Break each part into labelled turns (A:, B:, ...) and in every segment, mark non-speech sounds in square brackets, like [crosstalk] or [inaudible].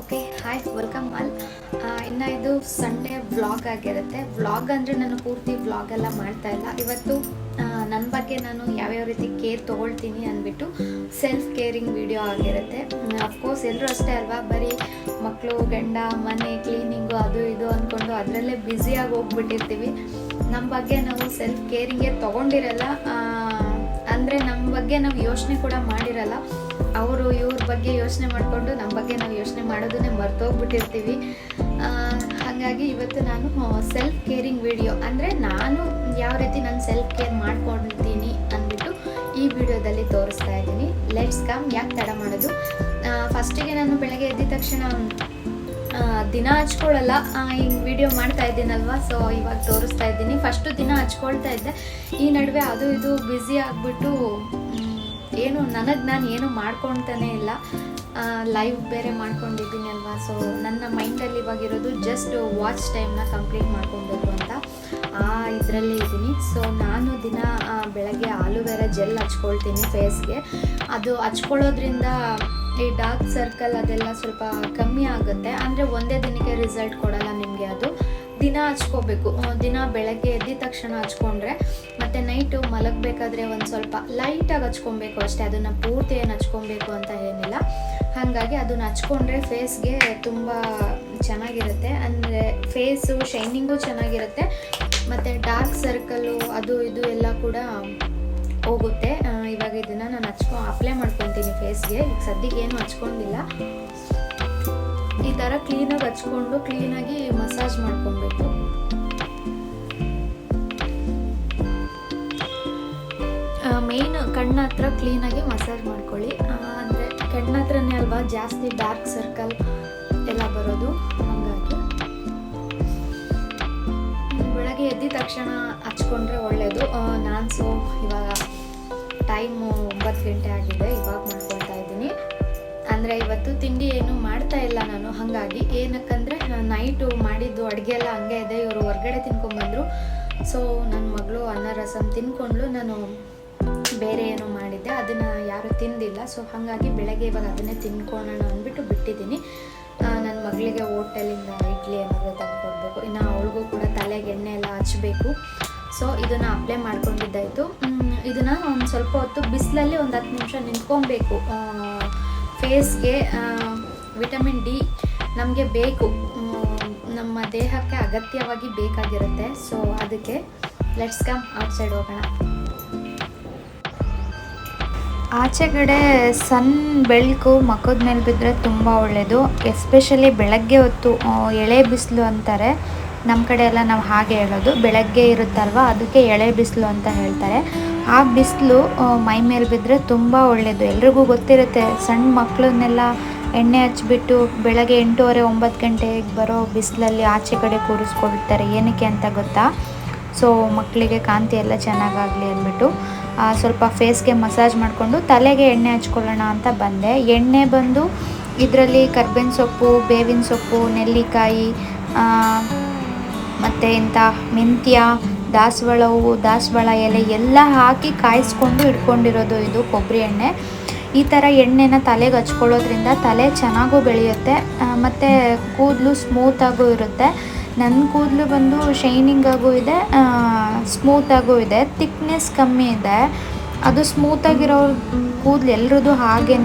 A: Okay hi welcome all ಇನ್ನು ಇದು Sunday vlog ಆಗಿರುತ್ತೆ. ವ್ಲಾಗ್ ಅಂದರೆ ನಾನು ಪೂರ್ತಿ ವ್ಲಾಗ್ ಎಲ್ಲ ಮಾಡ್ತಾ ಇಲ್ಲ. ಇವತ್ತು ನನ್ನ ಬಗ್ಗೆ ನಾನು ಯಾವ್ಯಾವ ರೀತಿ ಕೇರ್ ತೊಗೊಳ್ತೀನಿ ಅಂದ್ಬಿಟ್ಟು ಸೆಲ್ಫ್ ಕೇರಿಂಗ್ ವಿಡಿಯೋ ಆಗಿರುತ್ತೆ. ಅಫ್ಕೋರ್ಸ್ ಎಲ್ಲರೂ ಅಷ್ಟೇ ಅಲ್ವಾ? ಬರೀ ಮಕ್ಕಳು ಗಂಡ, ಮನೆ ಕ್ಲೀನಿಂಗು ಅದು ಇದು ಅಂದ್ಕೊಂಡು ಅದರಲ್ಲೇ ಬ್ಯುಸಿಯಾಗಿ ಹೋಗ್ಬಿಟ್ಟಿರ್ತೀವಿ. ನಮ್ಮ ಬಗ್ಗೆ ನಾವು ಸೆಲ್ಫ್ ಕೇರಿಂಗೇ ತೊಗೊಂಡಿರಲ್ಲ ಅಂದರೆ ನಮ್ಮ ಬಗ್ಗೆ ನಾವು ಯೋಚನೆ ಕೂಡ ಮಾಡಿರಲ್ಲ. ಅವರು, ಇವ್ರ ಬಗ್ಗೆ ಯೋಚನೆ ಮಾಡಿಕೊಂಡು ನಮ್ಮ ಬಗ್ಗೆ ನಾವು ಯೋಚನೆ ಮಾಡೋದನ್ನೇ ಮರ್ತೋಗ್ಬಿಟ್ಟಿರ್ತೀವಿ. ಹಾಗಾಗಿ ಇವತ್ತು ನಾನು ಸೆಲ್ಫ್ ಕೇರಿಂಗ್ ವಿಡಿಯೋ ಅಂದರೆ ನಾನು ಯಾವ ರೀತಿ ನಾನು ಸೆಲ್ಫ್ ಕೇರ್ ಮಾಡ್ಕೊಳ್ತೀನಿ ಅಂದ್ಬಿಟ್ಟು ಈ ವಿಡಿಯೋದಲ್ಲಿ ತೋರಿಸ್ತಾ ಇದ್ದೀನಿ. ಲೆಟ್ಸ್ ಕಮ್ ಯಾಕೆ ತಡ ಮಾಡೋದು? ಫಸ್ಟಿಗೆ ನಾನು ಬೆಳಗ್ಗೆ ಎದ್ದ ತಕ್ಷಣ ದಿನ ಹಚ್ಕೊಳ್ಳಲ್ಲ. ಹಿಂಗೆ ವಿಡಿಯೋ ಮಾಡ್ತಾ ಇದ್ದೀನಲ್ವಾ? ಸೊ ಇವಾಗ ತೋರಿಸ್ತಾ ಇದ್ದೀನಿ. ಫಸ್ಟು ದಿನ ಹಚ್ಕೊಳ್ತಾ ಇದ್ದೆ. ಈ ನಡುವೆ ಅದು ಇದು ಬ್ಯುಸಿ ಆಗಿಬಿಟ್ಟು ಏನು, ನನಗೆ ನಾನು ಏನು ಮಾಡ್ಕೊತಾನೆ ಇಲ್ಲ. ಲೈವ್ ಬೇರೆ ಮಾಡ್ಕೊಂಡಿದ್ದೀನಿ ಅಲ್ವಾ ಸೊ ನನ್ನ ಮೈಂಡಲ್ಲಿ ಇವಾಗ ಇರೋದು ಜಸ್ಟ್ ವಾಚ್ ಟೈಮ್ನ ಕಂಪ್ಲೀಟ್ ಮಾಡ್ಕೊಬೇಕು ಅಂತ. ಆ, ಇದರಲ್ಲಿ ಇದ್ದೀನಿ. ಸೊ ನಾನು ದಿನ ಬೆಳಗ್ಗೆ ಆಲೂವೆರಾ ಜೆಲ್ ಹಚ್ಕೊಳ್ತೀನಿ ಫೇಸ್ಗೆ ಅದು ಹಚ್ಕೊಳ್ಳೋದ್ರಿಂದ ಈ ಡಾರ್ಕ್ ಸರ್ಕಲ್ ಅದೆಲ್ಲ ಸ್ವಲ್ಪ ಕಮ್ಮಿ ಆಗುತ್ತೆ. ಅಂದರೆ ಒಂದೇ ದಿನಕ್ಕೆ ರಿಸಲ್ಟ್ ಕೊಡಲ್ಲ ನಿಮಗೆ ಅದು. ದಿನ ಹಚ್ಕೋಬೇಕು. ದಿನ ಬೆಳಗ್ಗೆ ಎದ್ದ ತಕ್ಷಣ ಹಚ್ಕೊಂಡ್ರೆ, ಮತ್ತು ನೈಟು ಮಲಗಬೇಕಾದ್ರೆ ಒಂದು ಸ್ವಲ್ಪ ಲೈಟಾಗಿ ಹಚ್ಕೊಬೇಕು ಅಷ್ಟೇ. ಅದನ್ನು ಪೂರ್ತಿ ಏನು ಹಚ್ಕೊಬೇಕು ಅಂತ ಏನಿಲ್ಲ. ಹಾಗಾಗಿ ಅದನ್ನು ಹಚ್ಕೊಂಡ್ರೆ ಫೇಸ್ಗೆ ತುಂಬ ಚೆನ್ನಾಗಿರುತ್ತೆ. ಅಂದರೆ ಫೇಸು ಶೈನಿಂಗು ಚೆನ್ನಾಗಿರುತ್ತೆ. ಮತ್ತು ಡಾರ್ಕ್ ಸರ್ಕಲ್ಲು ಅದು ಇದು ಎಲ್ಲ ಕೂಡ ಹೋಗುತ್ತೆ. ಇವಾಗ ಇದನ್ನು ನಾನು ಹಚ್ಕೊ ಅಪ್ಲೈ ಮಾಡ್ಕೊತೀನಿ ಫೇಸ್ಗೆ ಈಗ ಸದ್ಯಕ್ಕೆ ಏನು ಹಚ್ಕೊಂಡಿಲ್ಲ. ಈ ಥರ ಕ್ಲೀನಾಗಿ ಹಚ್ಕೊಂಡು ಕ್ಲೀನಾಗಿ ಮಸಾಜ್ ಮಾಡ್ಕೊಬೇಕು. ಮೇಯ್ನ್ ಕಣ್ಣ ಹತ್ರ ಕ್ಲೀನಾಗಿ ಮಸಾಜ್ ಮಾಡ್ಕೊಳ್ಳಿ. ಅಂದರೆ ಕಣ್ಣ ಹತ್ರನೇ ಅಲ್ವಾ ಜಾಸ್ತಿ ಡಾರ್ಕ್ ಸರ್ಕಲ್ ಎಲ್ಲ ಬರೋದು? ಹಾಗಾಗಿ. ಬೆಳಗ್ಗೆ ಎದ್ದಿದ ತಕ್ಷಣ ಹಚ್ಕೊಂಡ್ರೆ ಒಳ್ಳೆಯದು ನಾನು ಸೊ ಇವಾಗ ಟೈಮು ಒಂಬತ್ತು ಗಂಟೆ ಆಗಿದೆ. ಇವಾಗ ಇದ್ದೀನಿ ಅಂದರೆ ಇವತ್ತು ತಿಂಡಿ ಏನು ಮಾಡ್ತಾ ಇಲ್ಲ ನಾನು. ಹಾಗಾಗಿ ಏನಕ್ಕಂದ್ರೆ ನೈಟು ಮಾಡಿದ್ದು ಅಡುಗೆ ಎಲ್ಲ ಹಂಗೆ ಇದೆ. ಇವರು ಹೊರ್ಗಡೆ ತಿನ್ಕೊಂಡ್ಬಂದ್ರು ಸೊ ನನ್ನ ಮಗಳು ಅನ್ನ ರಸಂ ತಿನ್ಕೊಂಡ್ಲು ನಾನು ಬೇರೆ ಏನು ಮಾಡಿದ್ದೆ. ಅದನ್ನು ಯಾರು ತಿಂದಿಲ್ಲ. ಸೊ ಹಾಗಾಗಿ ಬೆಳಗ್ಗೆ ಇವಾಗ ಅದನ್ನೇ ತಿನ್ಕೊಳ್ಳೋಣ ಅಂದ್ಬಿಟ್ಟು ಬಿಟ್ಟಿದ್ದೀನಿ. ನನ್ನ ಮಗಳಿಗೆ ಹೋಟೆಲಿಂದ ಇಡ್ಲಿ ಏನಾದರೂ ತಗೊಂಡ್ಬೋದು ಇನ್ನು ಅವಳಿಗೂ ಕೂಡ ತಲೆಗೆ ಎಣ್ಣೆ ಎಲ್ಲ ಹಚ್ಚಬೇಕು ಸೊ ಇದನ್ನು ಅಪ್ಲೈ ಮಾಡ್ಕೊಂಡಿದ್ದಾಯಿತು. ಇದನ್ನು ಒಂದು ಸ್ವಲ್ಪ ಹೊತ್ತು ಬಿಸಿಲಲ್ಲಿ ಒಂದು ಹತ್ತು ನಿಮಿಷ ನಿಂತ್ಕೊಬೇಕು. ಫೇಸ್ಗೆ ವಿಟಮಿನ್ ಡಿ ನಮಗೆ ಬೇಕು. ನಮ್ಮ ದೇಹಕ್ಕೆ ಅಗತ್ಯವಾಗಿ ಬೇಕಾಗಿರುತ್ತೆ. ಸೊ ಅದಕ್ಕೆ ಲೆಟ್ಸ್ ಕಮ್ ಔಟ್ಸೈಡ್ ಹೋಗೋಣ. ಆಚೆಗಡೆ ಸನ್, ಬೆಳಕು, ಮಕ್ಕದ ಮೇಲೆ ಬಿದ್ದರೆ ತುಂಬ ಒಳ್ಳೆಯದು ಎಸ್ಪೆಷಲಿ ಬೆಳಗ್ಗೆ ಹೊತ್ತು ಎಳೆ ಬಿಸಿಲು ಅಂತಾರೆ. ನಮ್ಮ ಕಡೆ ಎಲ್ಲ ನಾವು ಹಾಗೆ ಹೇಳೋದು. ಬೆಳಗ್ಗೆ ಇರುತ್ತಲ್ವ, ಅದಕ್ಕೆ ಎಳೆ ಬಿಸಿಲು ಅಂತ ಹೇಳ್ತಾರೆ. ಆ ಬಿಸಿಲು ಮೈ ಮೇಲೆ ಬಿದ್ದರೆ ತುಂಬ ಒಳ್ಳೆಯದು ಎಲ್ರಿಗೂ ಗೊತ್ತಿರುತ್ತೆ ಸಣ್ಣ ಮಕ್ಕಳನ್ನೆಲ್ಲ ಎಣ್ಣೆ ಹಚ್ಬಿಟ್ಟು ಬೆಳಗ್ಗೆ ಎಂಟೂವರೆ, ಒಂಬತ್ತು ಗಂಟೆಗೆ ಬರೋ ಬಿಸಿಲಲ್ಲಿ ಆಚೆ ಕಡೆ ಕೂರಿಸ್ಕೊಳ್ತಾರೆ. ಏನಕ್ಕೆ ಅಂತ ಗೊತ್ತಾ? ಸೊ ಮಕ್ಕಳಿಗೆ ಕಾಂತಿ ಎಲ್ಲ ಚೆನ್ನಾಗಾಗಲಿ ಅಂದ್ಬಿಟ್ಟು ಸ್ವಲ್ಪ ಫೇಸ್ಗೆ ಮಸಾಜ್ ಮಾಡಿಕೊಂಡು ತಲೆಗೆ ಎಣ್ಣೆ ಹಚ್ಕೊಳ್ಳೋಣ ಅಂತ ಬಂದೆ. ಎಣ್ಣೆ ಬಂದು ಇದರಲ್ಲಿ ಕರ್ಬೇವಿನ ಸೊಪ್ಪು, ಬೇವಿನ ಸೊಪ್ಪು, ನೆಲ್ಲಿಕಾಯಿ ಮತ್ತು ಇಂಥ ಮೆಂತ್ಯ ದಾಸವಾಳ ಹೂವು ದಾಸವಾಳ ಎಲೆ ಎಲ್ಲ ಹಾಕಿ ಕಾಯಿಸ್ಕೊಂಡು ಇಟ್ಕೊಂಡಿರೋದು ಇದು ಕೊಬ್ಬರಿ ಎಣ್ಣೆ. ಈ ಥರ ಎಣ್ಣೆನ ತಲೆಗೆ ಹಚ್ಕೊಳ್ಳೋದ್ರಿಂದ ತಲೆ ಚೆನ್ನಾಗೂ ಬೆಳೆಯುತ್ತೆ ಮತ್ತು ಕೂದಲು ಸ್ಮೂತಾಗೂ ಇರುತ್ತೆ. ನನ್ನ ಕೂದಲು ಬಂದು ಶೈನಿಂಗಾಗೂ ಇದೆ ಸ್ಮೂತಾಗೂ ಇದೆ ತಿಕ್ನೆಸ್ ಕಮ್ಮಿ ಇದೆ. ಅದು ಸ್ಮೂತಾಗಿರೋ ಕೂದಲು ಎಲ್ರದ್ದು ಹಾಗೇ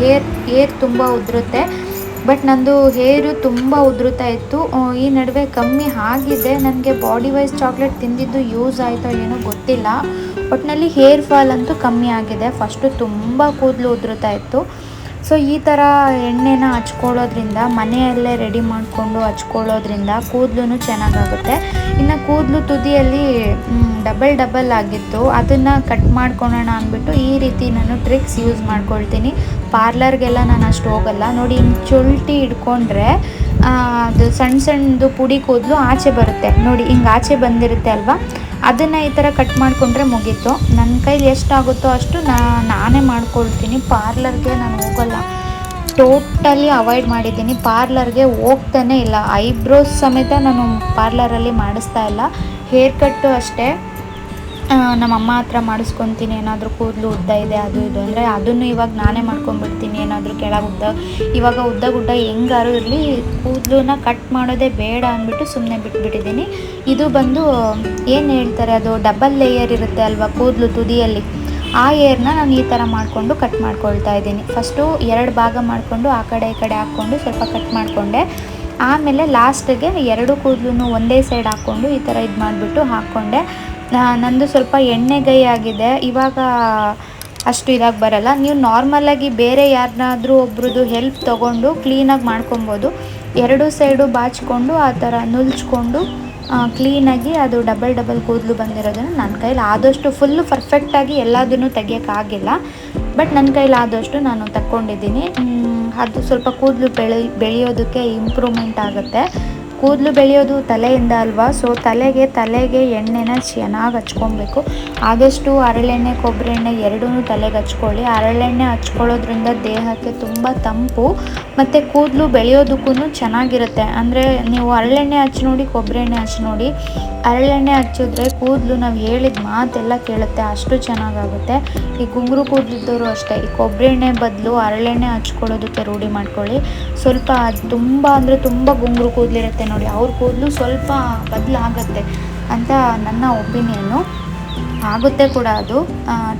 A: ಹೇರ್ ಹೇರ್ ತುಂಬ ಉದುರುತ್ತೆ. ಬಟ್ ನಂದು ಹೇರು ತುಂಬ ಉದುರುತ್ತಾ ಇತ್ತು. ಈ ನಡುವೆ ಕಮ್ಮಿ ಆಗಿದೆ. ನನಗೆ ಬಾಡಿ ವೈಸ್ ಚಾಕ್ಲೇಟ್ ತಿಂದಿದ್ದು ಯೂಸ್ ಆಯಿತೋ ಏನೋ ಗೊತ್ತಿಲ್ಲ. ಒಟ್ಟಿನಲ್ಲಿ ಹೇರ್ ಫಾಲ್ ಅಂತೂ ಕಮ್ಮಿ ಆಗಿದೆ. ಫಸ್ಟು ತುಂಬ ಕೂದಲು ಉದುರುತ್ತಾ ಇತ್ತು. ಸೊ ಈ ಥರ ಎಣ್ಣೆನ ಹಚ್ಕೊಳ್ಳೋದ್ರಿಂದ, ಮನೆಯಲ್ಲೇ ರೆಡಿ ಮಾಡಿಕೊಂಡು ಹಚ್ಕೊಳ್ಳೋದ್ರಿಂದ ಕೂದಲು ಚೆನ್ನಾಗಾಗುತ್ತೆ. ಇನ್ನು ಕೂದಲು ತುದಿಯಲ್ಲಿ ಡಬಲ್ ಡಬಲ್ ಆಗಿತ್ತು. ಅದನ್ನು ಕಟ್ ಮಾಡ್ಕೊಳ್ಳೋಣ ಅಂದ್ಬಿಟ್ಟು ಈ ರೀತಿ ನಾನು ಟ್ರಿಕ್ಸ್ ಯೂಸ್ ಮಾಡ್ಕೊಳ್ತೀನಿ. ಪಾರ್ಲರ್ಗೆಲ್ಲ ನಾನು ಅಷ್ಟು ಹೋಗಲ್ಲ. ನೋಡಿ ಹಿಂಗೆ ಚೊಲ್ಟಿ ಹಿಡ್ಕೊಂಡ್ರೆ ಅದು ಸಣ್ಣ ಸಣ್ಣದು ಪುಡಿ ಕೂದಲು ಆಚೆ ಬರುತ್ತೆ. ನೋಡಿ, ಹಿಂಗೆ ಆಚೆ ಬಂದಿರುತ್ತೆ ಅಲ್ವಾ? ಅದನ್ನು ಈ ಥರ ಕಟ್ ಮಾಡಿಕೊಂಡ್ರೆ ಮುಗೀತು. ನನ್ನ ಕೈಲಿ ಎಷ್ಟಾಗುತ್ತೋ ಅಷ್ಟು ನಾ, ನಾನೇ ಮಾಡ್ಕೊಳ್ತೀನಿ. ಪಾರ್ಲರ್ಗೆ ನಾನು ಹೋಗಲ್ಲ. ಟೋಟಲಿ ಅವಾಯ್ಡ್ ಮಾಡಿದ್ದೀನಿ. ಪಾರ್ಲರ್ಗೆ ಹೋಗ್ತಾನೆ ಇಲ್ಲ. ಐಬ್ರೋಸ್ ಸಮೇತ ನಾನು ಪಾರ್ಲರಲ್ಲಿ ಮಾಡಿಸ್ತಾ ಇಲ್ಲ. ಹೇರ್ ಕಟ್ಟು ಅಷ್ಟೇ.
B: ಆ, ನಮ್ಮ ಅಮ್ಮ ಹತ್ರ ಮಾಡಿಸ್ಕೊತೀನಿ ಏನಾದರೂ ಕೂದಲು ಉದ್ದ ಇದೆ ಅದು ಇದು ಅಂದರೆ ಅದನ್ನು ಇವಾಗ ನಾನೇ ಮಾಡ್ಕೊಂಡ್ಬಿಡ್ತೀನಿ ಏನಾದರೂ ಕೆಳಗೆ ಉದ್ದ. ಇವಾಗ ಉದ್ದ ಗುಡ್ಡ ಹೆಂಗಾರು ಇರಲಿ ಕೂದಲನ್ನ ಕಟ್ ಮಾಡೋದೇ ಬೇಡ ಅಂದ್ಬಿಟ್ಟು ಸುಮ್ಮನೆ ಬಿಟ್ಬಿಟ್ಟಿದ್ದೀನಿ. ಇದು ಬಂದು ಏನು ಹೇಳ್ತಾರೆ ಅದು ಡಬಲ್ ಲೇಯರ್ ಇರುತ್ತೆ ಅಲ್ವಾ ಕೂದಲು ತುದಿಯಲ್ಲಿ? ಆ ಏರ್ನ ನಾನು ಈ ಥರ ಮಾಡಿಕೊಂಡು ಕಟ್ ಮಾಡ್ಕೊಳ್ತಾ ಇದ್ದೀನಿ. ಫಸ್ಟು ಎರಡು ಭಾಗ ಮಾಡಿಕೊಂಡು ಆ ಕಡೆ ಈ ಕಡೆ ಹಾಕ್ಕೊಂಡು ಸ್ವಲ್ಪ ಕಟ್ ಮಾಡಿಕೊಂಡೆ. ಆಮೇಲೆ ಲಾಸ್ಟಿಗೆ ಎರಡು ಕೂದಲು ಒಂದೇ ಸೈಡ್ ಹಾಕ್ಕೊಂಡು ಈ ಥರ ಇದು ಮಾಡಿಬಿಟ್ಟು ಹಾಕ್ಕೊಂಡೆ. ನಂದು ಸ್ವಲ್ಪ ಎಣ್ಣೆಗೈ ಆಗಿದೆ. ಇವಾಗ ಅಷ್ಟು ಇದಾಗಿ ಬರಲ್ಲ. ನೀವು ನಾರ್ಮಲಾಗಿ ಬೇರೆ ಯಾರನ್ನಾದರೂ ಒಬ್ರದ್ದು ಹೆಲ್ಪ್ ತೊಗೊಂಡು ಕ್ಲೀನಾಗಿ ಮಾಡ್ಕೊಬೋದು. ಎರಡು ಸೈಡು ಬಾಚಿಕೊಂಡು ಆ ಥರ ನುಲ್ಚ್ಕೊಂಡು ಕ್ಲೀನಾಗಿ ಅದು ಡಬಲ್ ಡಬಲ್ ಕೂದಲು ಬಂದಿರೋದನ್ನು ನನ್ನ ಕೈಲಿ ಆದಷ್ಟು ಫುಲ್ಲು ಪರ್ಫೆಕ್ಟಾಗಿ ಎಲ್ಲದನ್ನು ತೆಗಿಯೋಕ್ಕಾಗಿಲ್ಲ ಬಟ್ ನನ್ನ ಕೈಲಿ ಆದಷ್ಟು ನಾನು ತಕ್ಕೊಂಡಿದ್ದೀನಿ. ಅದು ಸ್ವಲ್ಪ ಕೂದಲು ಬೆಳೆ, ಬೆಳೆಯೋದಕ್ಕೆ ಇಂಪ್ರೂವ್ಮೆಂಟ್ ಆಗುತ್ತೆ. ಕೂದಲು ಬೆಳೆಯೋದು ತಲೆಯಿಂದ ಅಲ್ವಾ? ಸೊ ತಲೆಗೆ ತಲೆಗೆ ಎಣ್ಣೆನ ಚೆನ್ನಾಗಿ ಹಚ್ಕೊಬೇಕು. ಆದಷ್ಟು ಹರಳೆಣ್ಣೆ ಕೊಬ್ಬರಿ ಎಣ್ಣೆ ಎರಡೂ ತಲೆಗೆ ಹಚ್ಕೊಳ್ಳಿ. ಹರಳೆಣ್ಣೆ ಹಚ್ಕೊಳ್ಳೋದ್ರಿಂದ ದೇಹಕ್ಕೆ ತುಂಬ ತಂಪು ಮತ್ತು ಕೂದಲು ಬೆಳೆಯೋದಕ್ಕೂ ಚೆನ್ನಾಗಿರುತ್ತೆ. ಅಂದರೆ ನೀವು ಹರಳೆಣ್ಣೆ ಹಚ್ಚಿ ನೋಡಿ ಕೊಬ್ಬರಿ ಎಣ್ಣೆ ಹಚ್ಚಿ ನೋಡಿ ಹರಳೆಣ್ಣೆ ಹಚ್ಚಿದ್ರೆ ಕೂದಲು ನಾವು ಹೇಳಿದ ಮಾತೆಲ್ಲ ಕೇಳುತ್ತೆ, ಅಷ್ಟು ಚೆನ್ನಾಗಾಗುತ್ತೆ. ಈ ಗುಂಗುರು ಕೂದಲಿದ್ದವರು ಅಷ್ಟೇ. ಈ ಕೊಬ್ಬರಿ ಎಣ್ಣೆ ಬದಲು ಹರಳೆಣ್ಣೆ ಹಚ್ಕೊಳ್ಳೋದಕ್ಕೆ ರೂಢಿ ಮಾಡ್ಕೊಳ್ಳಿ. ಸ್ವಲ್ಪ ತುಂಬ ಅಂದರೆ ತುಂಬ ಗುಂಗುರು ಕೂದಲಿರುತ್ತೆ ನೋಡಿ, ಅವ್ರ ಕೂದಲು ಸ್ವಲ್ಪ ಬದಲಾಗತ್ತೆ ಅಂತ ನನ್ನ ಒಪಿನಿಯನ್ನು ಆಗುತ್ತೆ ಕೂಡ ಅದು.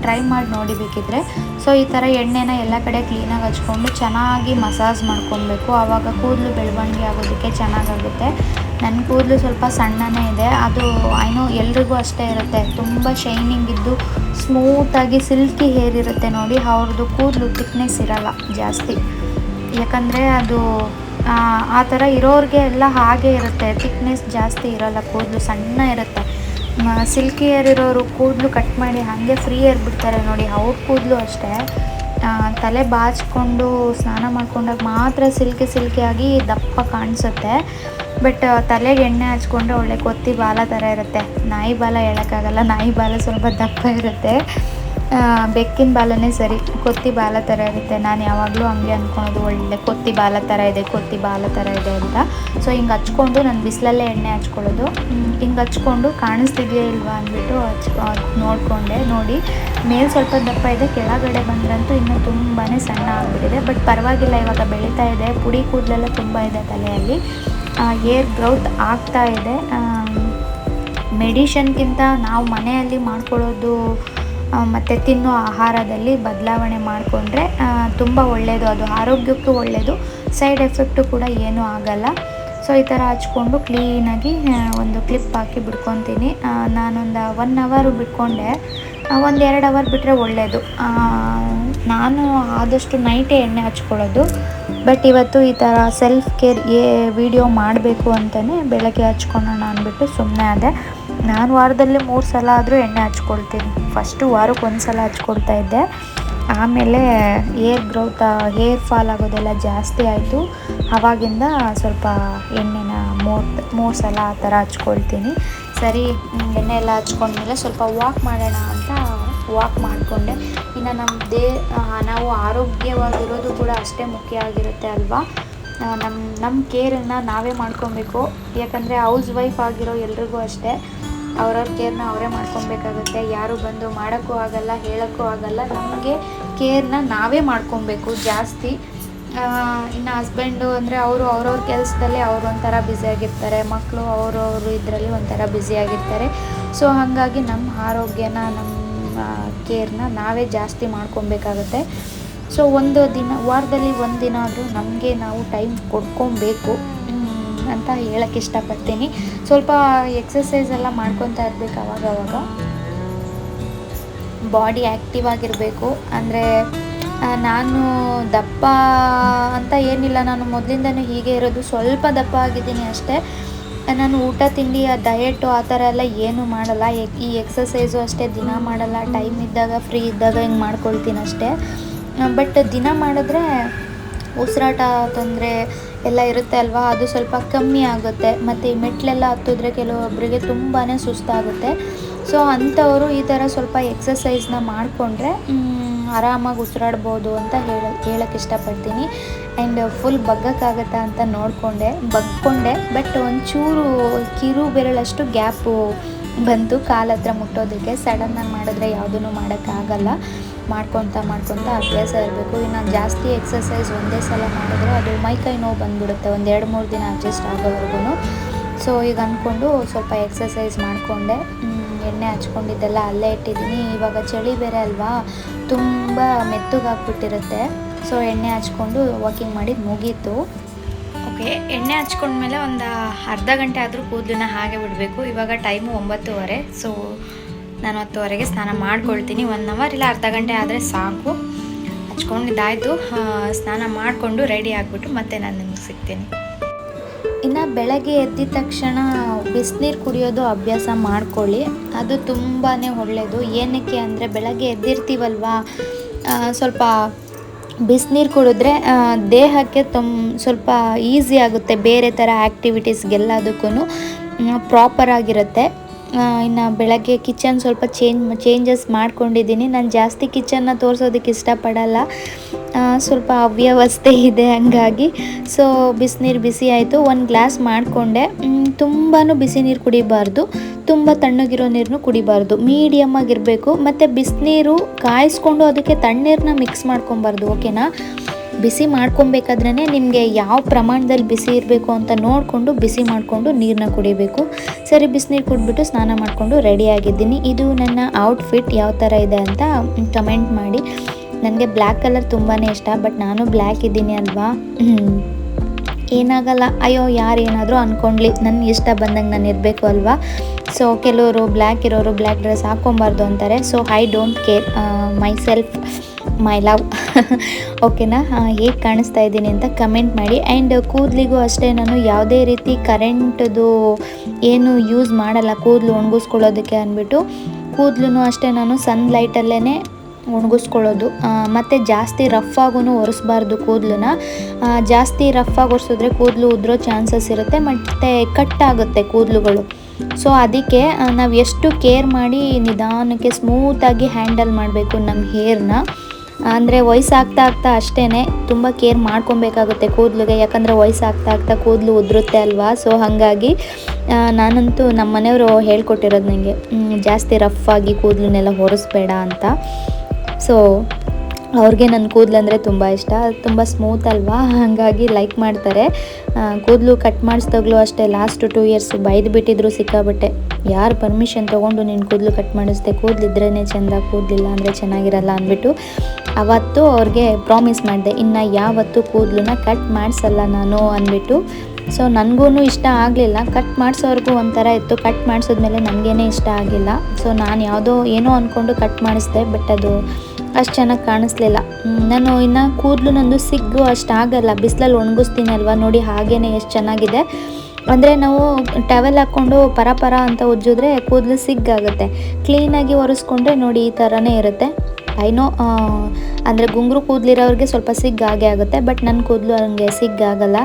B: ಟ್ರೈ ಮಾಡಿ ನೋಡಿ ಬೇಕಿದ್ರೆ. ಸೊ ಈ ಥರ ಎಣ್ಣೆನ ಎಲ್ಲ ಕಡೆ ಕ್ಲೀನಾಗಿ ಹಚ್ಕೊಂಡು ಚೆನ್ನಾಗಿ ಮಸಾಜ್ ಮಾಡ್ಕೊಬೇಕು. ಆವಾಗ ಕೂದಲು ಬೆಳವಣಿಗೆ ಆಗೋದಕ್ಕೆ ಚೆನ್ನಾಗಾಗುತ್ತೆ. ನನ್ನ ಕೂದಲು ಸ್ವಲ್ಪ ಸಣ್ಣನೇ ಇದೆ. ಅದು ಐನೋ ಎಲ್ರಿಗೂ ಅಷ್ಟೇ ಇರುತ್ತೆ. ತುಂಬ ಶೈನಿಂಗ್ ಇದ್ದು ಸ್ಮೂತಾಗಿ ಸಿಲ್ಕಿ ಹೇರ್ ಇರುತ್ತೆ ನೋಡಿ. ಅವ್ರದ್ದು ಕೂದಲು ತಿಕ್ನೆಸ್ ಇರಲ್ಲ ಜಾಸ್ತಿ. ಯಾಕಂದರೆ ಅದು ಆ, ಥರ ಇರೋರಿಗೆ ಎಲ್ಲ ಹಾಗೆ ಇರುತ್ತೆ. ಥಿಕ್ನೆಸ್ ಜಾಸ್ತಿ ಇರೋಲ್ಲ ಕೂದಲು ಸಣ್ಣ ಇರುತ್ತೆ. ಸಿಲ್ಕಿ ಏರ್ ಇರೋರು ಕೂದಲು ಕಟ್ ಮಾಡಿ ಹಾಗೆ ಫ್ರೀ ಏರ್ ನೋಡಿ. ಅವ್ರ ಕೂದಲು ಅಷ್ಟೇ. ತಲೆ ಬಾಚ್ಕೊಂಡು ಸ್ನಾನ ಮಾಡ್ಕೊಂಡಾಗ ಮಾತ್ರ ಸಿಲ್ಕಿ ಸಿಲ್ಕಿಯಾಗಿ ದಪ್ಪ ಕಾಣಿಸುತ್ತೆ. ಬಟ್ ತಲೆಗೆ ಎಣ್ಣೆ ಹಚ್ಕೊಂಡ್ರೆ ಒಳ್ಳೆ ಕೊತ್ತಿ ಬಾಲ ಥರ ಇರುತ್ತೆ. ನಾಯಿ ಬಾಲ ಹೇಳೋಕ್ಕಾಗಲ್ಲ. ನಾಯಿ ಬಾಲ ಸ್ವಲ್ಪ ದಪ್ಪ ಇರುತ್ತೆ. ಬೆಕ್ಕಿನ ಬಾಲನೇ ಸರಿ. ಕೊತ್ತಿ ಬಾಲ ಥರ ಇರುತ್ತೆ. ನಾನು ಯಾವಾಗಲೂ ಹಂಗೆ ಅಂದ್ಕೊಳೋದು ಒಳ್ಳೆ ಕೊತ್ತಿ ಬಾಲ ಥರ ಇದೆ, ಕೊತ್ತಿ ಬಾಲ ಥರ ಇದೆ ಅಂತ. ಸೊ ಹಿಂಗೆ ಹಚ್ಕೊಂಡು ನಾನು ಬಿಸಿಲಲ್ಲೇ ಎಣ್ಣೆ ಹಚ್ಕೊಳ್ಳೋದು. ಹಿಂಗೆ ಹಚ್ಕೊಂಡು ಕಾಣಿಸ್ತಿದೆಯಾ ಇಲ್ವಾ ಅಂದ್ಬಿಟ್ಟು ಹಚ್ ನೋಡಿಕೊಂಡೆ. ನೋಡಿ, ಮೇಲೆ ಸ್ವಲ್ಪ ದಪ್ಪ ಇದೆ, ಕೆಳಗಡೆ ಬಂದ್ರಂತೂ ಇನ್ನೂ ತುಂಬಾ ಸಣ್ಣ ಆಗಿಬಿಟ್ಟಿದೆ. ಬಟ್ ಪರವಾಗಿಲ್ಲ, ಇವಾಗ ಬೆಳೀತಾ ಇದೆ. ಪುಡಿ ಕೂದಲೆಲ್ಲ ತುಂಬ ಇದೆ ತಲೆಯಲ್ಲಿ. ಏರ್ ಗ್ರೌತ್ ಆಗ್ತಾ ಇದೆ. ಮೆಡಿಷನ್ಗಿಂತ ನಾವು ಮನೆಯಲ್ಲಿ ಮಾಡ್ಕೊಳ್ಳೋದು ಮತ್ತು ತಿನ್ನೋ ಆಹಾರದಲ್ಲಿ ಬದಲಾವಣೆ ಮಾಡಿಕೊಂಡ್ರೆ ತುಂಬ ಒಳ್ಳೆಯದು ಅದು ಆರೋಗ್ಯಕ್ಕೂ ಒಳ್ಳೆಯದು ಸೈಡ್ ಎಫೆಕ್ಟು ಕೂಡ ಏನೂ ಆಗಲ್ಲ. ಸೊ, ಈ ಥರ ಹಚ್ಕೊಂಡು ಕ್ಲೀನಾಗಿ ಒಂದು ಕ್ಲಿಪ್ ಹಾಕಿ ಬಿಡ್ಕೊತೀನಿ ನಾನೊಂದು ಒನ್ ಅವರ್ ಬಿಟ್ಕೊಂಡೆ. ಒಂದು ಎರಡು ಅವರ್ ಬಿಟ್ಟರೆ ಒಳ್ಳೆಯದು ನಾನು ಆದಷ್ಟು ನೈಟೇ ಎಣ್ಣೆ ಹಚ್ಕೊಳ್ಳೋದು. ಬಟ್ ಇವತ್ತು ಈ ಥರ ಸೆಲ್ಫ್ ಕೇರ್ ಏ ವಿಡಿಯೋ ಮಾಡಬೇಕು ಅಂತಲೇ ಬೆಳಗ್ಗೆ ಹಚ್ಕೊಳ್ಳೋಣ ಅಂದ್ಬಿಟ್ಟು ಸುಮ್ಮನೆ ಆದೆ. ನಾನು ವಾರದಲ್ಲಿ ಮೂರು ಸಲ ಆದರೂ ಎಣ್ಣೆ ಹಚ್ಕೊಳ್ತೀನಿ. ಫಸ್ಟು ವಾರಕ್ಕೆ ಒಂದು ಸಲ ಹಚ್ಕೊಳ್ತಾ ಇದ್ದೆ. ಆಮೇಲೆ ಏರ್ ಗ್ರೋತ್ ಹೇರ್ ಫಾಲ್ ಆಗೋದೆಲ್ಲ ಜಾಸ್ತಿ ಆಯಿತು. ಆವಾಗಿಂದ ಸ್ವಲ್ಪ ಎಣ್ಣೆನ ಮೂರು ಮೂರು ಸಲ ಆ ಥರ ಹಚ್ಕೊಳ್ತೀನಿ. ಸರಿ ಎಣ್ಣೆ ಎಲ್ಲ ಹಚ್ಕೊಂಡ್ಮೇಲೆ ಸ್ವಲ್ಪ ವಾಕ್ ಮಾಡೋಣ ಅಂತ ವಾಕ್ ಮಾಡಿಕೊಂಡೆ. ಇನ್ನು ನಮ್ಮ ದೇ ನಾವು ಆರೋಗ್ಯವಾಗಿರೋದು ಕೂಡ ಅಷ್ಟೇ ಮುಖ್ಯ ಆಗಿರುತ್ತೆ ಅಲ್ವಾ? ನಮ್ಮ ನಮ್ಮ ಕೇರನ್ನು ನಾವೇ ಮಾಡ್ಕೊಬೇಕು. ಯಾಕಂದರೆ ಹೌಸ್ ವೈಫ್ ಆಗಿರೋ ಎಲ್ರಿಗೂ ಅಷ್ಟೇ. ಅವ್ರವ್ರ ಕೇರ್ನ ಅವರೇ ಮಾಡ್ಕೊಬೇಕಾಗುತ್ತೆ. ಯಾರು ಬಂದು ಮಾಡೋಕ್ಕೂ ಆಗಲ್ಲ, ಹೇಳೋಕ್ಕೂ ಆಗಲ್ಲ. ನಮಗೆ ಕೇರ್ನ ನಾವೇ ಮಾಡ್ಕೊಬೇಕು ಜಾಸ್ತಿ. ಇನ್ನು ಹಸ್ಬೆಂಡು ಅಂದರೆ ಅವರು ಅವ್ರವ್ರ ಕೆಲಸದಲ್ಲಿ ಅವರು ಒಂಥರ ಬ್ಯುಸಿಯಾಗಿರ್ತಾರೆ ಮಕ್ಕಳು ಅವರವರು ಇದರಲ್ಲಿ ಒಂಥರ ಬ್ಯುಸಿಯಾಗಿರ್ತಾರೆ ಸೊ ಹಾಗಾಗಿ ನಮ್ಮ ಆರೋಗ್ಯನ ನಮ್ಮ ಕೇರ್ನ ನಾವೇ ಜಾಸ್ತಿ ಮಾಡ್ಕೊಬೇಕಾಗುತ್ತೆ. ಸೊ ಒಂದು ದಿನ, ವಾರದಲ್ಲಿ ಒಂದು ದಿನ ಆದರೂ ನಮಗೆ ನಾವು ಟೈಮ್ ಕೊಡ್ಕೊಬೇಕು. ಅಂತ ಹೇಳಕ್ಕೆ ಇಷ್ಟಪಡ್ತೀನಿ. ಸ್ವಲ್ಪ ಎಕ್ಸಸೈಸ್ ಎಲ್ಲ ಮಾಡ್ಕೊತಾ ಇರ್ಬೇಕು ಅವಾಗ ಅವಾಗ. ಬಾಡಿ ಆ್ಯಕ್ಟಿವ್ ಆಗಿರಬೇಕು. ಅಂದರೆ ನಾನು ದಪ್ಪ ಅಂತ ಏನಿಲ್ಲ. ನಾನು ಮೊದಲಿಂದನೂ ಹೀಗೆ ಇರೋದು. ಸ್ವಲ್ಪ ದಪ್ಪ ಆಗಿದ್ದೀನಿ ಅಷ್ಟೇ. ನಾನು ಊಟ, ತಿಂಡಿ ಡಯಟು ಆ ಥರ ಎಲ್ಲ ಏನೂ ಮಾಡಲ್ಲ. ಈ ಎಕ್ಸಸೈಸು ಅಷ್ಟೇ ದಿನ ಮಾಡಲ್ಲ. ಟೈಮ್ ಇದ್ದಾಗ ಫ್ರೀ ಇದ್ದಾಗ ಹಿಂಗೆ ಮಾಡ್ಕೊಳ್ತೀನಿ ಅಷ್ಟೇ. ಬಟ್ ದಿನ ಮಾಡಿದ್ರೆ ಉಸಿರಾಟ ತೊಂದರೆ ಎಲ್ಲ ಇರುತ್ತೆ ಅಲ್ವಾ? ಅದು ಸ್ವಲ್ಪ ಕಮ್ಮಿ ಆಗುತ್ತೆ. ಮತ್ತು ಈ ಮೆಟ್ಲೆಲ್ಲ ಹತ್ತಿದ್ರೆ ಕೆಲವೊಬ್ಬರಿಗೆ ತುಂಬಾ ಸುಸ್ತಾಗುತ್ತೆ. ಸೊ ಅಂಥವರು ಈ ಥರ ಸ್ವಲ್ಪ ಎಕ್ಸಸೈಸ್ನ ಮಾಡಿಕೊಂಡ್ರೆ ಆರಾಮಾಗಿ ಉಸಿರಾಡ್ಬೋದು ಅಂತ ಹೇಳ ಹೇಳಕ್ಕೆ ಇಷ್ಟಪಡ್ತೀನಿ. ಆ್ಯಂಡ್ ಫುಲ್ ಬಗ್ಗಕ್ಕಾಗತ್ತಾ ಅಂತ ನೋಡಿಕೊಂಡೆ. ಬಗ್ಕೊಂಡೆ ಬಟ್ ಒಂಚೂರು ಕಿರು ಬೆರಳಷ್ಟು ಗ್ಯಾಪು ಬಂತು. ಕಾಲ ಹತ್ರ ಮುಟ್ಟೋದಕ್ಕೆ. ಸಡನ್ನಾಗಿ ಮಾಡಿದ್ರೆ ಯಾವುದೂ ಮಾಡೋಕ್ಕಾಗಲ್ಲ. ಮಾಡ್ಕೊತ ಮಾಡ್ಕೊತ ಅಭ್ಯಾಸ ಇರಬೇಕು. ಇನ್ನು ಜಾಸ್ತಿ ಎಕ್ಸಸೈಸ್ ಒಂದೇ ಸಲ ಮಾಡಿದ್ರೆ ಅದು ಮೈ ಕೈ ನೋವು ಬಂದ್ಬಿಡುತ್ತೆ. ಒಂದು ಎರಡು ಮೂರು ದಿನ ಅಡ್ಜಸ್ಟ್ ಆಗೋವರೆಗೂ ಸೊ ಈಗ ಅಂದ್ಕೊಂಡು ಸ್ವಲ್ಪ ಎಕ್ಸಸೈಸ್ ಮಾಡಿಕೊಂಡೆ. ಎಣ್ಣೆ ಹಚ್ಕೊಂಡಿದ್ದೆಲ್ಲ ಅಲ್ಲೇ ಇಟ್ಟಿದ್ದೀನಿ. ಇವಾಗ ಚಳಿ ಬೇರೆ ಅಲ್ವಾ? ತುಂಬ ಮೆತ್ತಗಾಗ್ಬಿಟ್ಟಿರುತ್ತೆ. ಸೊ ಎಣ್ಣೆ ಹಚ್ಕೊಂಡು ವಾಕಿಂಗ್ ಮಾಡಿದ್ದು ಮುಗೀತು. ಓಕೆ ಎಣ್ಣೆ ಹಚ್ಕೊಂಡ್ಮೇಲೆ ಒಂದು ಅರ್ಧ ಗಂಟೆ ಆದರೂ ಕೂದಲನ್ನ ಹಾಗೆ ಬಿಡಬೇಕು. ಇವಾಗ ಟೈಮು ಒಂಬತ್ತುವರೆ. ಸೊ ನಾನು ಹತ್ತುವರೆಗೆ ಸ್ನಾನ ಮಾಡ್ಕೊಳ್ತೀನಿ. ಒನ್ ಅವರ್ ಇಲ್ಲ, ಅರ್ಧ ಗಂಟೆ ಆದರೆ ಸಾಕು. ಹಚ್ಕೊಂಡಿದ್ದಾಯಿತು ಸ್ನಾನ ಮಾಡಿಕೊಂಡು ರೆಡಿ ಆಗಿಬಿಟ್ಟು ಮತ್ತೆ ನಾನು ನಿಮಗೆ ಸಿಗ್ತೀನಿ. ಇನ್ನು ಬೆಳಗ್ಗೆ ಎದ್ದಿದ ತಕ್ಷಣ ಬಿಸಿನೀರು ಕುಡಿಯೋದು ಅಭ್ಯಾಸ ಮಾಡ್ಕೊಳ್ಳಿ. ಅದು ತುಂಬಾ ಒಳ್ಳೆಯದು ಏನಕ್ಕೆ ಅಂದರೆ ಬೆಳಗ್ಗೆ ಎದ್ದಿರ್ತೀವಲ್ವಾ? ಸ್ವಲ್ಪ ಬಿಸಿನೀರು ಕುಡಿದ್ರೆ ದೇಹಕ್ಕೆ ತುಂಬ ಸ್ವಲ್ಪ ಈಸಿ ಆಗುತ್ತೆ. ಬೇರೆ ಥರ ಆ್ಯಕ್ಟಿವಿಟೀಸ್ಗೆಲ್ಲದಕ್ಕೂ ಪ್ರಾಪರ್ ಆಗಿರುತ್ತೆ. ಇನ್ನು ಬೆಳಗ್ಗೆ ಕಿಚನ್ ಸ್ವಲ್ಪ ಚೇಂಜ್ ಚೇಂಜಸ್ ಮಾಡ್ಕೊಂಡಿದ್ದೀನಿ. ನಾನು ಜಾಸ್ತಿ ಕಿಚನ್ನ ತೋರಿಸೋದಕ್ಕೆ ಇಷ್ಟಪಡಲ್ಲ. ಸ್ವಲ್ಪ ಅವ್ಯವಸ್ಥೆ [laughs] ಇದೆ ಹಂಗಾಗಿ. ಸೊ ಬಿಸಿನೀರು ಬಿಸಿ ಆಯಿತು. ಒಂದು ಗ್ಲಾಸ್ ಮಾಡಿಕೊಂಡೆ. ತುಂಬಾ ಬಿಸಿ ನೀರು ಕುಡಿಬಾರ್ದು. ತುಂಬ ತಣ್ಣಗಿರೋ ನೀರನ್ನು ಕುಡಿಬಾರ್ದು. ಮೀಡಿಯಮ್ ಆಗಿರಬೇಕು. ಮತ್ತು ಬಿಸಿನೀರು ಕಾಯಿಸ್ಕೊಂಡು ಅದಕ್ಕೆ ತಣ್ಣೀರನ್ನ ಮಿಕ್ಸ್ ಮಾಡ್ಕೊಬಾರ್ದು, ಓಕೆನಾ? ಬಿಸಿ ಮಾಡ್ಕೊಬೇಕಾದ್ರೆ ನಿಮಗೆ ಯಾವ ಪ್ರಮಾಣದಲ್ಲಿ ಬಿಸಿ ಇರಬೇಕು ಅಂತ ನೋಡಿಕೊಂಡು ಬಿಸಿ ಮಾಡಿಕೊಂಡು ನೀರನ್ನ ಕುಡಿಬೇಕು. ಸರಿ ಬಿಸಿನೀರು ಕುಡಿಬಿಟ್ಟು ಸ್ನಾನ ಮಾಡಿಕೊಂಡು ರೆಡಿಯಾಗಿದ್ದೀನಿ ಇದು ನನ್ನ ಔಟ್ಫಿಟ್ ಯಾವ ಥರ ಇದೆ ಅಂತ ಕಮೆಂಟ್ ಮಾಡಿ. ನನಗೆ ಬ್ಲ್ಯಾಕ್ ಕಲರ್ ತುಂಬಾ ಇಷ್ಟ ಬಟ್ ನಾನು ಬ್ಲ್ಯಾಕ್ ಇದ್ದೀನಿ ಅಲ್ವಾ. ಏನಾಗಲ್ಲ. ಅಯ್ಯೋ, ಯಾರು ಏನಾದರೂ ಅಂದ್ಕೊಂಡ್ಲಿ ನನ್ನ ಇಷ್ಟ ಬಂದಂಗೆ ನಾನು ಇರಬೇಕು ಅಲ್ವಾ? ಸೊ ಕೆಲವರು ಬ್ಲ್ಯಾಕ್ ಇರೋರು ಬ್ಲ್ಯಾಕ್ ಡ್ರೆಸ್ ಹಾಕ್ಕೊಬಾರ್ದು ಅಂತಾರೆ. So I don't care myself my love ಓಕೆನಾ ಹೇಗೆ ಕಾಣಿಸ್ತಾ ಇದ್ದೀನಿ ಅಂತ ಕಮೆಂಟ್ ಮಾಡಿ. ಆ್ಯಂಡ್ ಕೂದಲಿಗೂ ಅಷ್ಟೇ, ನಾನು ಯಾವುದೇ ರೀತಿ ಕರೆಂಟ್ದು ಏನು ಯೂಸ್ ಮಾಡಲ್ಲ, ಕೂದಲು ಒಣಗಿಸ್ಕೊಳ್ಳೋದಕ್ಕೆ ಅಂದ್ಬಿಟ್ಟು. ಕೂದಲು ಅಷ್ಟೇ, ನಾನು ಸನ್ಲೈಟಲ್ಲೇ ಒಣಗಿಸ್ಕೊಳ್ಳೋದು. ಮತ್ತು ಜಾಸ್ತಿ ರಫ್ ಆಗೂ ಒರೆಸ್ಬಾರ್ದು ಕೂದಲನ್ನ ಜಾಸ್ತಿ ರಫ್ ಆಗಿ ಒರೆಸಿದ್ರೆ ಕೂದಲು ಉದ್ರೋ ಚಾನ್ಸಸ್ ಇರುತ್ತೆ, ಮತ್ತು ಕಟ್ ಆಗುತ್ತೆ ಕೂದಲುಗಳು. ಸೊ ಅದಕ್ಕೆ ನಾವು ಎಷ್ಟು ಕೇರ್ ಮಾಡಿ ನಿಧಾನಕ್ಕೆ ಸ್ಮೂತಾಗಿ ಹ್ಯಾಂಡಲ್ ಮಾಡಬೇಕು ನಮ್ಮ ಹೇರ್ನ ಅಂದರೆ ವಯಸ್ಸಾಗ್ತಾ ಆಗ್ತಾ ಅಷ್ಟೇ ತುಂಬ ಕೇರ್ ಮಾಡ್ಕೊಬೇಕಾಗುತ್ತೆ ಕೂದಲಿಗೆ, ಯಾಕಂದರೆ ವಯಸ್ಸಾಗ್ತಾ ಆಗ್ತಾ ಕೂದಲು ಉದುರುತ್ತೆ ಅಲ್ವಾ? ಸೊ ಹಾಗಾಗಿ ನಾನಂತೂ ನಮ್ಮ ಮನೆಯವರು ಹೇಳ್ಕೊಟ್ಟಿರೋದು ನನಗೆ ಜಾಸ್ತಿ ರಫ್ ಆಗಿ ಕೂದಲನ್ನೆಲ್ಲ ಹೊರಿಸ್ಬೇಡ ಅಂತ. ಸೊ ಅವ್ರಿಗೆ ನನ್ನ ಕೂದಲು ಅಂದರೆ ತುಂಬ ಇಷ್ಟ. ತುಂಬ ಸ್ಮೂತ್ ಅಲ್ವಾ? ಹಾಗಾಗಿ ಲೈಕ್ ಮಾಡ್ತಾರೆ. ಕೂದಲು ಕಟ್ ಮಾಡಿಸ್ದಾಗ್ಲೂ ಅಷ್ಟೇ ಲಾಸ್ಟ್ ಟೂ ಇಯರ್ಸ್ ಬೈದು ಬಿಟ್ಟಿದ್ರು ಸಿಕ್ಕಾಬಟ್ಟೆ ಯಾರು ಪರ್ಮಿಷನ್ ತೊಗೊಂಡು ನಿನ್ನ ಕೂದಲು ಕಟ್ ಮಾಡಿಸ್ದೆ ಕೂದಲಿದ್ರೇ ಚೆಂದ, ಕೂದಲಿಲ್ಲ ಅಂದರೆ ಚೆನ್ನಾಗಿರಲ್ಲ ಅಂದ್ಬಿಟ್ಟು ಅವತ್ತು ಅವ್ರಿಗೆ ಪ್ರಾಮಿಸ್ ಮಾಡಿದೆ, ಇನ್ನು ಯಾವತ್ತೂ ಕೂದಲನ್ನ ಕಟ್ ಮಾಡಿಸಲ್ಲ ನಾನು ಅಂದ್ಬಿಟ್ಟು. ಸೊ ನನಗೂ ಇಷ್ಟ ಆಗಲಿಲ್ಲ. ಕಟ್ ಮಾಡಿಸೋರ್ಗೂ ಒಂಥರ ಇತ್ತು. ಕಟ್ ಮಾಡಿಸಿದ್ಮೇಲೆ ನನಗೇನೆ ಇಷ್ಟ ಆಗಿಲ್ಲ. ಸೊ ನಾನು ಯಾವುದೋ ಏನೋ ಅಂದ್ಕೊಂಡು ಕಟ್ ಮಾಡಿಸಿದೆ ಬಟ್ ಅದು ಅಷ್ಟು ಚೆನ್ನಾಗಿ ಕಾಣಿಸ್ಲಿಲ್ಲ. ನಾನು ಇನ್ನು ಕೂದಲು ನಂದು ಸಿಗ್ಗು ಅಷ್ಟು ಆಗಲ್ಲ. ಬಿಸಿಲಲ್ಲಿ ಒಣಗಿಸ್ತೀನಿ ಅಲ್ವಾ ನೋಡಿ ಹಾಗೇ ಎಷ್ಟು ಚೆನ್ನಾಗಿದೆ. ಅಂದರೆ ನಾವು ಟವೆಲ್ ಹಾಕ್ಕೊಂಡು ಪರ ಪರ ಅಂತ ಉಜ್ಜಿದ್ರೆ ಕೂದಲು ಸಿಗ್ಗಾಗುತ್ತೆ. ಕ್ಲೀನಾಗಿ ಒರೆಸ್ಕೊಂಡ್ರೆ ನೋಡಿ ಈ ಥರನೇ ಇರುತ್ತೆ. ಐನೋ ಅಂದರೆ ಗುಂಗುರು ಕೂದಲಿರೋರಿಗೆ ಸ್ವಲ್ಪ ಸಿಗ್ಗಾಗೆ ಆಗುತ್ತೆ ಬಟ್ ನನ್ನ ಕೂದಲು ಹಂಗೆ ಸಿಗ್ಗಾಗಲ್ಲ.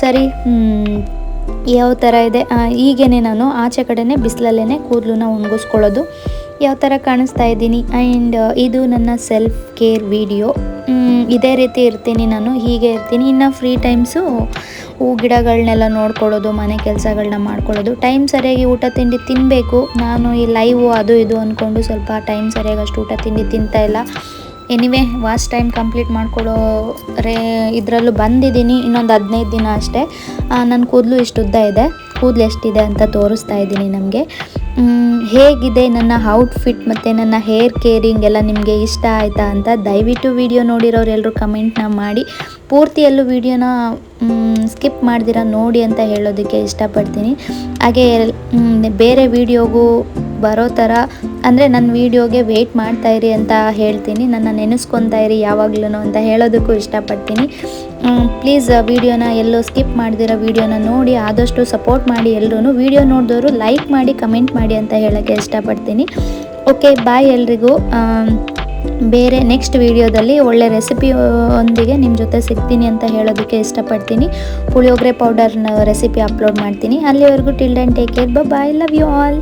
B: ಸರಿ ಯಾವ ಥರ ಇದೆ? ಈಗೇನೆ ನಾನು ಆಚೆ ಕಡೆನೇ ಬಿಸಿಲಲ್ಲೇ ಕೂದಲನ್ನ ಒಣಗಿಸ್ಕೊಳ್ಳೋದು. ಯಾವ ಥರ ಕಾಣಿಸ್ತಾ ಇದ್ದೀನಿ? ಆ್ಯಂಡ್ ಇದು ನನ್ನ ಸೆಲ್ಫ್ ಕೇರ್ ವಿಡಿಯೋ ಇದೇ ರೀತಿ ಇರ್ತೀನಿ ನಾನು, ಹೀಗೆ ಇರ್ತೀನಿ. ಇನ್ನು ಫ್ರೀ ಟೈಮ್ಸು ಹೂ ಗಿಡಗಳನ್ನೆಲ್ಲ ನೋಡ್ಕೊಳ್ಳೋದು, ಮನೆ ಕೆಲಸಗಳನ್ನ ಮಾಡ್ಕೊಳ್ಳೋದು. ಟೈಮ್ ಸರಿಯಾಗಿ ಊಟ ತಿಂಡಿ ತಿನ್ನಬೇಕು ನಾನು ಈ ಲೈವು ಅದು ಇದು ಅಂದ್ಕೊಂಡು ಸ್ವಲ್ಪ ಟೈಮ್ ಸರಿಯಾಗಿ ಅಷ್ಟು ಊಟ ತಿಂಡಿ ತಿಂತಾ ಇಲ್ಲ. ಎನಿವೆ ವಾಸ್ಟ್ ಟೈಮ್ ಕಂಪ್ಲೀಟ್ ಮಾಡ್ಕೊಳ್ಳೋ ರೇ ಇದರಲ್ಲೂ ಬಂದಿದ್ದೀನಿ, ಇನ್ನೊಂದು ಹದಿನೈದು ದಿನ ಅಷ್ಟೇ. ನನ್ನ ಕೂದಲು ಇಷ್ಟು ಉದ್ದ ಇದೆ. ಕೂದಲು ಎಷ್ಟಿದೆ ಅಂತ ತೋರಿಸ್ತಾ ಇದ್ದೀನಿ ನಮಗೆ. ಹೇಗಿದೆ ನನ್ನ ಔಟ್ಫಿಟ್ ಮತ್ತು ನನ್ನ ಹೇರ್ ಕೇರಿಂಗ್ ಎಲ್ಲ ನಿಮಗೆ ಇಷ್ಟ ಆಯಿತಾ ಅಂತ ದಯವಿಟ್ಟು ವಿಡಿಯೋ ನೋಡಿರೋರೆಲ್ಲರೂ ಕಮೆಂಟ್ನ ಮಾಡಿ. ಪೂರ್ತಿಯಲ್ಲೂ ವಿಡಿಯೋನ ಸ್ಕಿಪ್ ಮಾಡ್ದಿರ ನೋಡಿ ಅಂತ ಹೇಳೋದಕ್ಕೆ ಇಷ್ಟಪಡ್ತೀನಿ. ಹಾಗೆ ಬೇರೆ ವಿಡಿಯೋಗೂ ಬರೋ ಥರ, ಅಂದರೆ ನನ್ನ ವೀಡಿಯೋಗೆ ವೆಯ್ಟ್ ಮಾಡ್ತಾ ಇರಿ ಅಂತ ಹೇಳ್ತೀನಿ. ನನ್ನ ನೆನೆಸ್ಕೊತಾ ಇರಿ ಯಾವಾಗ್ಲೂ ಅಂತ ಹೇಳೋದಕ್ಕೂ ಇಷ್ಟಪಡ್ತೀನಿ. ಪ್ಲೀಸ್ ವಿಡಿಯೋನ ಎಲ್ಲೋ ಸ್ಕಿಪ್ ಮಾಡಿದಿರೋ ವೀಡಿಯೋನ ನೋಡಿ, ಆದಷ್ಟು ಸಪೋರ್ಟ್ ಮಾಡಿ ಎಲ್ಲರೂ ವೀಡಿಯೋ ನೋಡಿದವರು ಲೈಕ್ ಮಾಡಿ ಕಮೆಂಟ್ ಮಾಡಿ ಅಂತ ಹೇಳೋಕ್ಕೆ ಇಷ್ಟಪಡ್ತೀನಿ. ಓಕೆ ಬಾಯ್ ಎಲ್ರಿಗೂ. ಬೇರೆ ನೆಕ್ಸ್ಟ್ ವೀಡಿಯೋದಲ್ಲಿ ಒಳ್ಳೆ ರೆಸಿಪಿ ಒಂದಿಗೆ ನಿಮ್ಮ ಜೊತೆ ಸಿಗ್ತೀನಿ ಅಂತ ಹೇಳೋದಕ್ಕೆ ಇಷ್ಟಪಡ್ತೀನಿ. ಪುಳಿಯೋಗರೆ ಪೌಡರ್ನ ರೆಸಿಪಿ ಅಪ್ಲೋಡ್ ಮಾಡ್ತೀನಿ. ಅಲ್ಲಿವರೆಗೂ till and take care bye love you all